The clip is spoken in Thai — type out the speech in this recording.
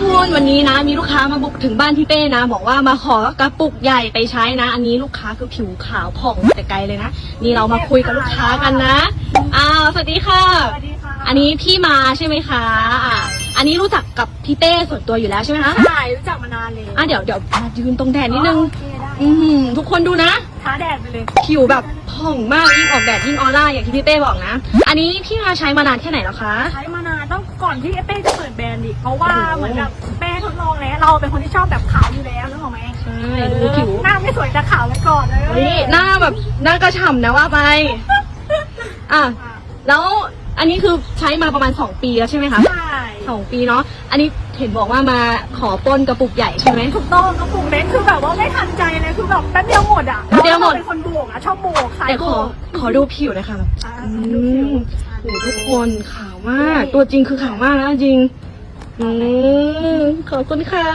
คนวันนี้นะ มีลูกค้ามาบุกถึงบ้านพี่เป้นะ บอกว่ามาขอกระปุกใหญ่ไปใช้นะ อันนี้ลูกค้าคือผิวขาวผ่องแต่ไกลเลยนะนี่เรามาคุยกับลูกค้ากันนะอ้าวสวัสดีค่ะ สวัสดีค่ะอันนี้พี่มาใช่ไหมคะอะอันนี้รู้จักกับพี่เต้ส่วนตัวอยู่แล้วใช่ไหมคะใช่รู้จักมานานเลยอะเดี๋ยวเดี๋ยวมายืนตรงแดดนิดนึง โอเคได้อืมทุกคนดูนะ ท้าแดดไปเลย ผิวแบบ ผ่องมากยิ่งออกแดดยิ่งออร่าอย่างที่พี่เป้บอกนะ อันนี้พี่มาใช้มานานแค่ไหนแล้วคะ ใช้มานานต้องก่อนที่เป้จะเปิดแบรนด์อีกเพราะว่าเหมือนแบบเป้ทดลองแล้วเราเป็นคนที่ชอบแบบขาวอยู่แล้วนึกออกไหมใช่ดูผิว หน้าไม่สวยแต่ขาวไว้ก่อนเลยนี่หน้าแบบหน้ากระฉ่ำนะว่าไป อะแล้วอันนี้คือใช้มาประมาณ 2 ปีแล้วใช่ไหมคะใช่สองปีเนาะอันนี้ เห็นบอกว่ามาขอปล้นกระปุกใหญ่ใช่ไหม ถูกต้องกระปุกเล็กคือแบบว่าไม่ทันใจเลยคือแบบแป๊บเดียวหมดอะแป๊บเดียวหมด ราเป็นคนโบกอะชอบโบกขายเดี๋ยวโบขอกขอดูผิวหนะคะแบบอ่าอืดูผิวมโหทุกคนขาวมาก ตัวจริงคือขาวมากนะจริงอืมขอบคุณค่ะ